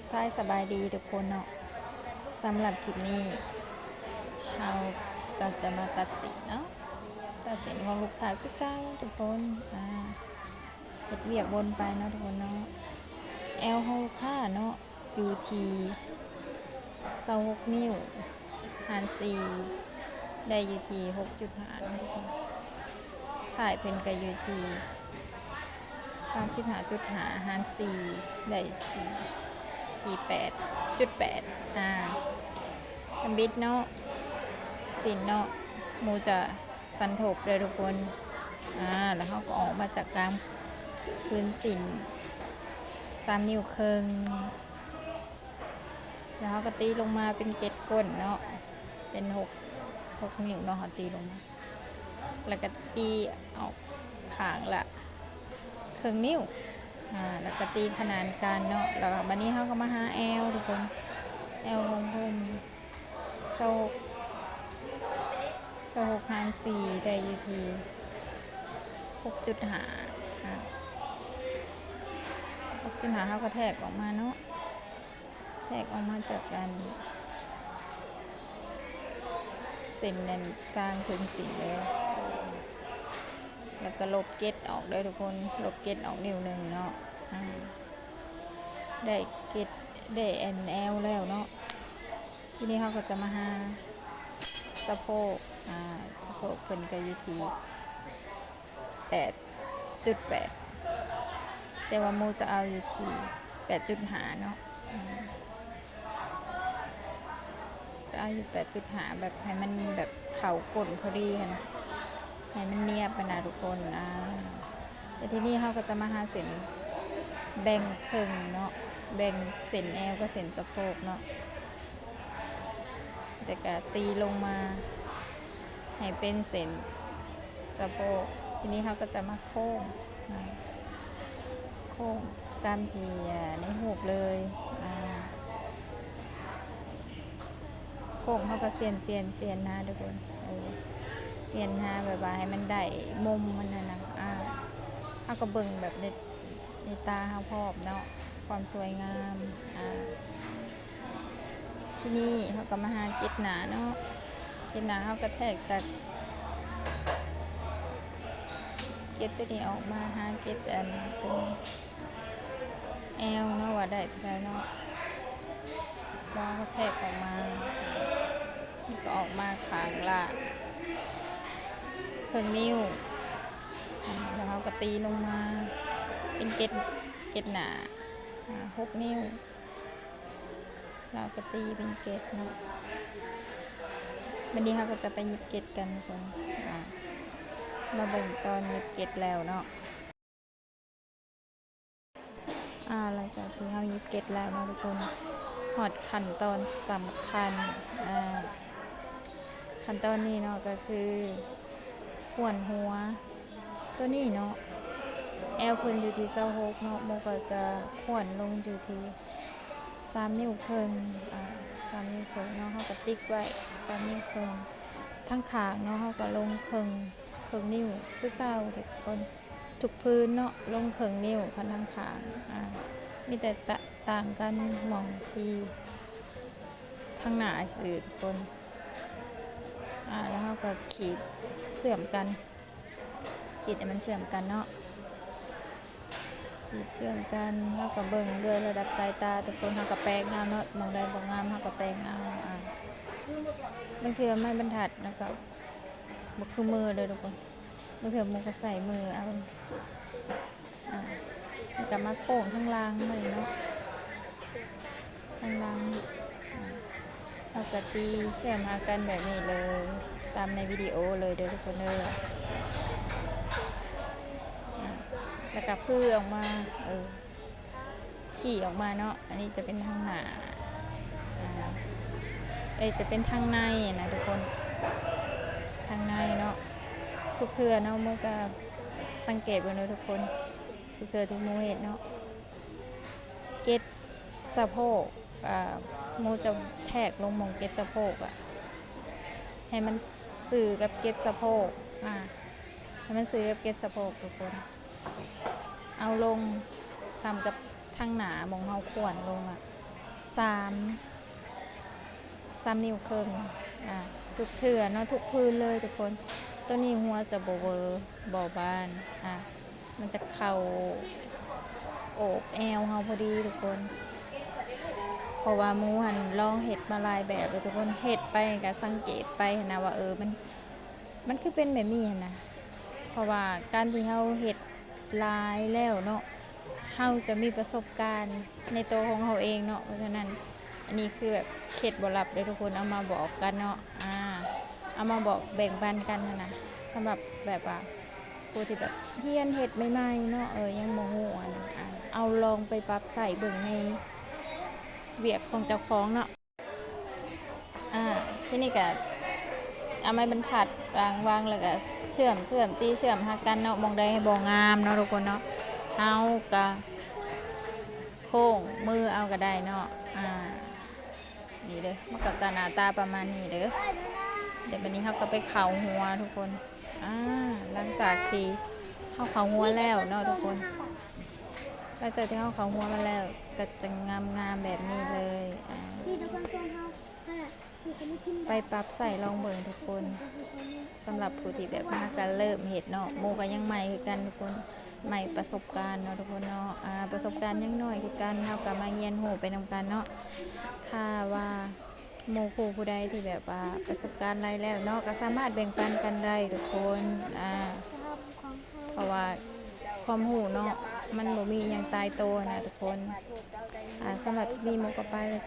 ทักทายสบายดีทุกคนเนาะสำหรับคลิปนี้เราก็จะมาตัดสินเนาะตัดสินของลูกค้าคือเก้าทุกคนอ่าเฮ็ดเวียกวนไปเนาะทุกคนเนาะแอลของลูกค้าเนาะอยู่ที่26นิ้วหาร4ได้อยู่ที่6.5เนาะทุกคนถ่ายเป็นก็อยู่ที่สามสิบหาจุดหาหารสี่ได้สี่ ที่แปดจุดแปดอ่าทำบิดเนาะสินเนาะมูจะสันทบเลยทุกคน อ่า แล้วเขาก็ออกมาจากกลางพื้นสินสามนิ้วครึ่งแล้วเขาก็ตีลงมาเป็นเก็ดก้นเนาะ เป็นหกหกนิ้วเนาะเขาตีลงมา แล้วก็ตีออกขางละครึ่งนิ้ว อ่าแล้วก็ตีขนานกันเนาะแล้ววันนี้เขาก็มาหาแอลทุกคนแอลของเพิ่นโซโซกหารสี่ได้อยู่ที่หกจุดหาหกจุดหาเขาก็แทกออกมาเนาะแทกออกมาจากกันเส้นแนนกลางถึงสีเลย แล้วก็ลบเกตออกได้ทุกคน ลบเกตออกนิ้วหนึ่งเนาะได้เกตได้แอนแอลแล้วเนาะ ทีนี้เขาก็จะมาหาสะโพก อ่า สะโพกเพิ่นก็อยู่ที่แปดจุดแปด แต่ว่าโมจะเอาอยู่ที่แปดจุดหาเนาะจะเอาอยู่แปดจุดหาแบบให้มันแบบเข่ากลพอดีอะนะ ให้มันเนียบไปนะทุกคนอ่าแต่ที่นี่เขาก็จะมาหาเส้นแบ่งครึ่งเนาะแบ่งเส้นแอวกับเส้นสะโพกเนาะแต่ก็ตีลงมา ให้เป็นเส้นสะโพกทีนี้เขาก็จะมาโค้งโค้งตามที่ในหูปเลยโค้งเขาก็เสียนเสียนเสียนนะทุกคนเออ เสียนหาแบบว่าให้มันได้มุมมันนะนะอ่าเขาก็เบิ่งแบบในในตาเขาพอบเนาะความสวยงามอ่าที่นี่เขาก็มาหาเก็ดหนาเนาะเก็ดหนาเขาก็แทกจากเก็ดตัวนี้ออกมาหาเก็ดอันตรงแอลเนาะว่าได้เท่าไรเนาะแล้วก็แทกออกมานี่ก็ออกมาขางละ เครื่องนิ้วแล้วเขาก็ตีลงมา เป็นเกล็ดเกล็ดหนาหกนิ้ว เราก็ตีเป็นเกล็ดเนาะวันนี้เขาก็จะไปหยิบเกล็ดกันทุกคนอ่ามาเบ่งตอนหยิบเกล็ดแล้วเนาะอ่าหลังจากที่เขาหยิบเกล็ดแล้วเนาะทุกคนหอดขั้นตอนสำคัญอ่าขั้นตอนนี้เนาะก็คือ ขวนหัว ตัวนี้เนาะแอลเพิ่นอยู่ที่เซาหกเนาะโมก็จะขวนลงอยู่ที่สามนิ้วครึ่งอ่าสามนิ้วครึ่งเนาะเขาก็ติ๊กไว้สามนิ้วครึ่งทั้งขางเนาะเขาก็ลงครึ่งครึ่งนิ้วคือเก้าทุกคนทุกพื้นเนาะลงครึ่งนิ้วพันทั้งขางอ่ามีแต่ตะต่างกันหมองที่ทั้งหน้าสื่อทุกคน อ่าแล้วเราก็ขีดเสื่อมกัน ขีดให้มันเชื่อมกันเนาะขีดเชื่อมกันเราก็เบิ่งด้วยระดับสายตาทุกคนเราก็แปลงเอาเนาะมองใดบ่งามเราก็แปลงเอาอ่าบางเทื่อไม่บรรทัดแล้วก็บ่คือมือเลยทุกคนบางเทือมันก็ใส่มือเอาอ่าแล้วก็มาโค้งข้างล่างเลยเนาะข้างล่าง เราก็ตีเชื่อมหากันแบบนี้เลย ตามในวิดีโอเลยเด้อทุกคนเด้ออะแล้วก็พื้อออกมา เออขี่ออกมาเนาะ อันนี้จะเป็นทางหน้าเอจะเป็นทางในนะทุกคน ทางในเนาะ ทุกเทือเนาะโมจะสังเกตไว้เลยทุกคน ทุกเทือทุกโมเห็นเนาะ เก็ตสะโพกอ่า โมจะแทกลงมองเก็ตสะโพกอะให้มันสื่อกับเก็ตสะโพกอ่าให้มันสื่อกับเก็ตสะโพกทุกคน เอาลงซ้ำกับทางหนามองเฮาขวนลงอะสามสามนิ้วครึ่งอ่าทุกเถื่อเนาะทุกพื้นเลยทุกคนตัวนี้หัวจะบเวอร์บอบานอะมันจะเข่าโอบแอวเฮาพอดีทุกคน ราะว่ามูหันลองเห็ดมาลายแบบเลยทุกคนเห็ดไปก็สังเกตไปนะว่าเออมันมันคือเป็นแบบนี้นะเพราะว่าการที่เฮาเห็ดลายแล้วเนาะเฮาจะมีประสบการณ์ในตัวของเฮาเองเนาะเพราะฉะนั้นอันนี้คือแบบเข็ดบ่หลับเลยทุกคนเอามาบอกกันเนาะอ่าเอามาบอกแบ่งปันกันนะสำหรับแบบว่าผู้ที่แบบเฮียนเห็ดใหม่ๆเนาะเออยังโมโหอะนะเอาลองไปปรับใส่เบิ่งใน เวียกของเจ้าของเนาะอ่าที่นี้ก็เอาไม้บรรทัดวางวางแล้วก็เชื่อมเชื่อมตีเชื่อมหากันเนาะมองได้ให้บ่งามเนาะทุกคนเนาะเอากะโค้งมือเอาก็ได้เนาะอ่านี่เด้อมันก็จะหน้าตาประมาณนี้เด้อเดี๋ยววันนี้เขาก็ไปเข่าหัวทุกคนอ่าหลังจากที่เขาเข่าหัวแล้วเนาะทุกคน หลังจากที่เขาเขาหัวมาแล้วก็จะงามงามแบบนี้เลยอ่านี่ทุกคนชมเขาไปปรับใส่ลองเบิ่งทุกคนสำหรับผู้ที่แบบมาการเริ่มเห็ดเนาะโมก็ยังใหม่คือกันทุกคนใหม่ประสบการณ์เนาะทุกคนเนาะอ่าประสบการณ์ยังน้อยคือกันเท่ากับมาเรียนโหไปนำกันเนาะถ้าว่าโมครูผู้ใดที่แบบว่าประสบการณ์อะไรแล้วเนาะก็สามารถแบ่งปันกันได้ทุกคนอ่าเพราะว่าความหูเนาะ มันบ่มีอย่างตายตัวนะทุกคนอ่าสำหรับคลิปนี้โมก็ไปแล้วจะ